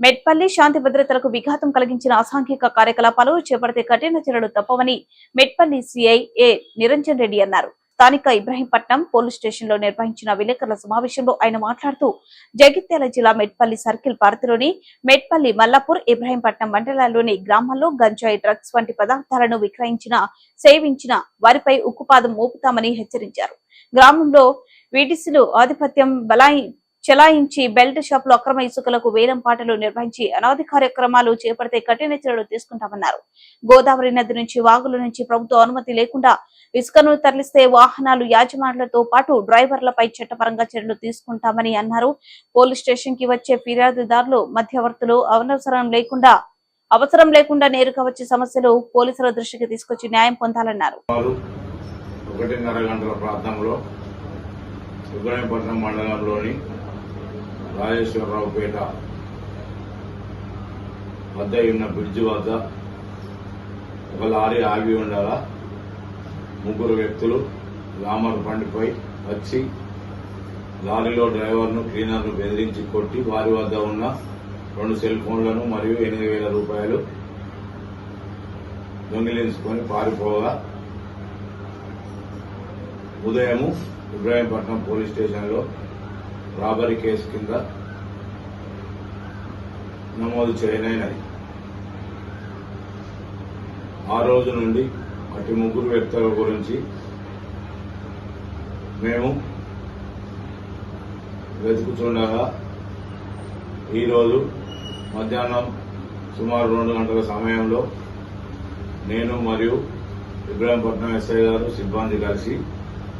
మెట్పల్లి శాంతి భద్రతలకు విఘాతం కలిగించిన అసాంఘిక కార్యకలాపాలు చేపడితే కఠిన చర్యలు తప్పవని మెట్పల్లి సిఐ ఏ నిరంజన్ రెడ్డి అన్నారు. స్థానిక ఇబ్రహీంపట్నం పోలీస్ స్టేషన్లో నిర్వహించిన విలేకరుల సమావేశంలో ఆయన మాట్లాడుతూ జగిత్యాల జిల్లా మెట్పల్లి సర్కిల్ పరిధిలోని మెట్పల్లి మల్లాపూర్ ఇబ్రహీంపట్నం మండలాల్లోని గ్రామాల్లో గంజాయి డ్రగ్స్ వంటి పదార్థాలను విక్రయించిన సేవించిన వారిపై ఉక్కుపాదం మోపుతామని హెచ్చరించారు. గ్రామంలో వీటిసిలు ఆధిపత్యం బలాయి చెలాయించి బెల్ట్ షాపులు అక్రమ ఇసుకలకు వేలం పాటలు నిర్వహించి అనాది కార్యక్రమాలు చేపడితే కఠిన చర్యలు తీసుకుంటామన్నారు. గోదావరి నది నుంచి వాగుల నుంచి ప్రభుత్వ అనుమతి లేకుండా ఇసుకను తరలిస్తే వాహనాలు యాజమానులతో పాటు డ్రైవర్లపై చట్టపరంగా చర్యలు తీసుకుంటామని అన్నారు. పోలీస్ స్టేషన్కి వచ్చే ఫిర్యాదుదారులు మధ్యవర్తులు అవసరం లేకుండా అవసరం లేకుండా నేరుగా వచ్చే సమస్యలు పోలీసుల దృష్టికి తీసుకొచ్చి న్యాయం పొందాలన్నారు. ఒకటిన్నర గంటల ప్రాంతంలో ఇబ్రాహీంపట్నం మండలంలోని రాజేశ్వరరావుపేట వద్ద ఉన్న బ్రిడ్జి వద్ద ఒక లారీ ఆగి ఉండగా ముగ్గురు వ్యక్తులు రామర్ బండిపై వచ్చి లారీలో డ్రైవర్ను క్లీనర్ను బెదిరించి కొట్టి వారి వద్ద ఉన్న రెండు సెల్ ఫోన్లను మరియు ఎనిమిది వేల రూపాయలు దొంగిలించుకొని పారిపోగా ఉదయం ఇబ్రాహీంపట్నం పోలీస్ స్టేషన్లో రాబరీ కేసు కింద నమోదు చేయనైనది. ఆ రోజు నుండి అటు ముగ్గురు వ్యక్తుల గురించి మేము వెతుకుతుండగా ఈరోజు మధ్యాహ్నం సుమారు రెండు గంటల సమయంలో నేను మరియు ఇబ్రాహీంపట్నం ఎస్ఐ గారు సిబ్బంది కలిసి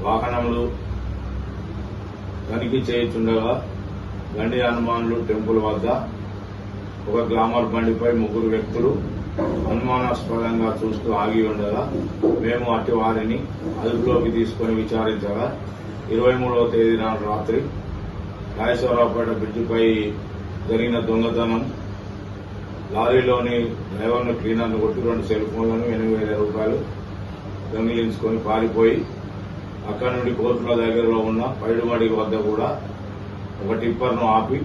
వాహనములు తనిఖీ చేయుచుండగా గండి హనుమానులు టెంపుల్ వద్ద ఒక గ్లామర్ బండిపై ముగ్గురు వ్యక్తులు అనుమానాస్పదంగా చూస్తూ ఆగి ఉండగా మేము అట్టి వారిని అదుపులోకి తీసుకొని విచారించగా ఇరవై మూడవ తేదీ నాడు రాత్రి రాజేశ్వరరావుపేట బ్రిడ్జిపై జరిగిన దొంగతనం లారీలోని డ్రైవర్ను క్లీనర్ను కొట్టి రెండు సెల్ ఫోన్లను ఎనిమిది వేల రూపాయలు దొంగిలించుకొని పారిపోయి అక్కడ నుండి కోర్టుల దగ్గరలో ఉన్న పైడుమడి వద్ద కూడా ఒక టిప్పర్ను ఆపి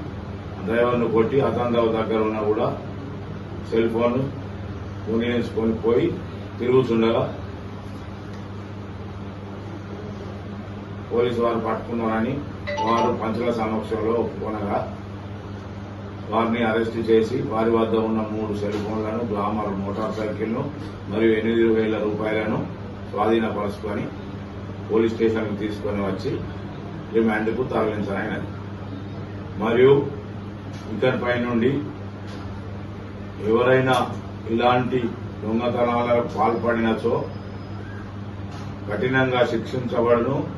డ్రైవర్ను కొట్టి అతందవ దగ్గర ఉన్న కూడా సెల్ ఫోన్ కొనివేసుకొని పోయి తిరుగుతుండగా పోలీసు వారు పట్టుకున్నారని వారు పంచుల సమక్షంలో ఒప్పుకొనగా వారిని అరెస్ట్ చేసి వారి వద్ద ఉన్న మూడు సెల్ ఫోన్లను గ్లామర్ మోటార్ సైకిల్ను మరియు ఎనిమిది వేల రూపాయలను స్వాధీనపరుచుకొని పోలీస్ స్టేషన్కి తీసుకొని వచ్చి రిమాండ్కు తరలించనైనది మరియు ఇతనిపై నుండి ఎవరైనా ఇలాంటి దొంగతనాలకు పాల్పడినచో కఠినంగా శిక్షించబడును.